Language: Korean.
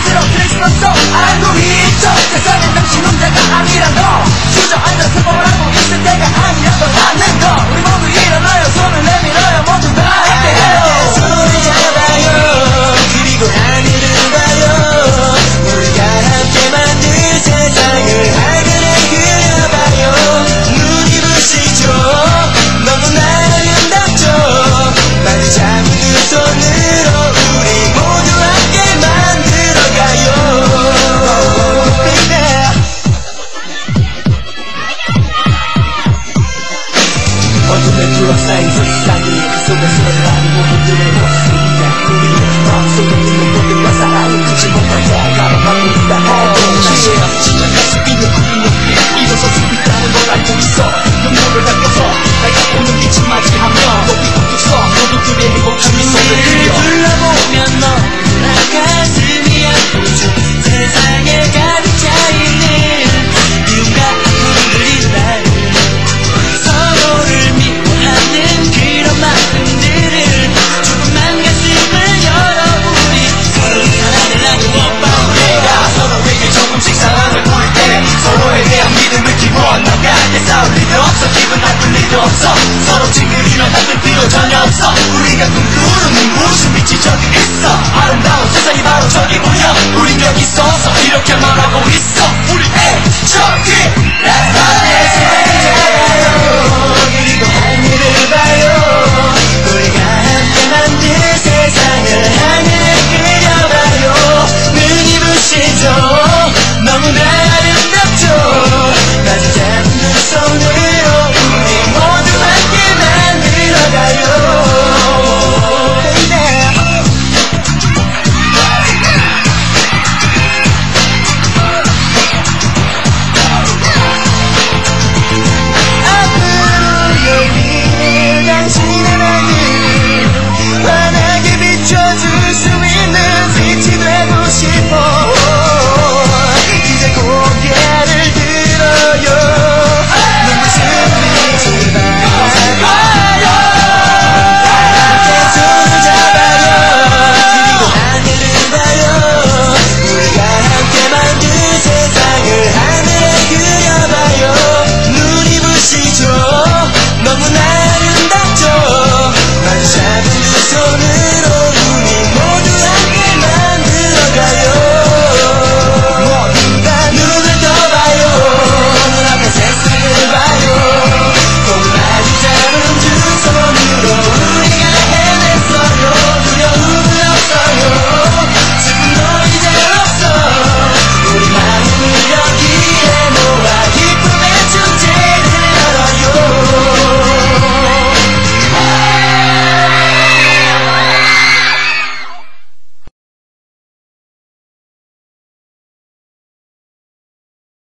0, 3, pronto. 際に富士山に行く。それ何もにても 없어. 서로 찡그리면 다툴 필요 전혀 없어. 우리가 꿈꾸는 무슨 빛이 저기 있어. 아름다운 세상이 바로 저기 보여. 우린 여기 있어서 이렇게 말하고 있어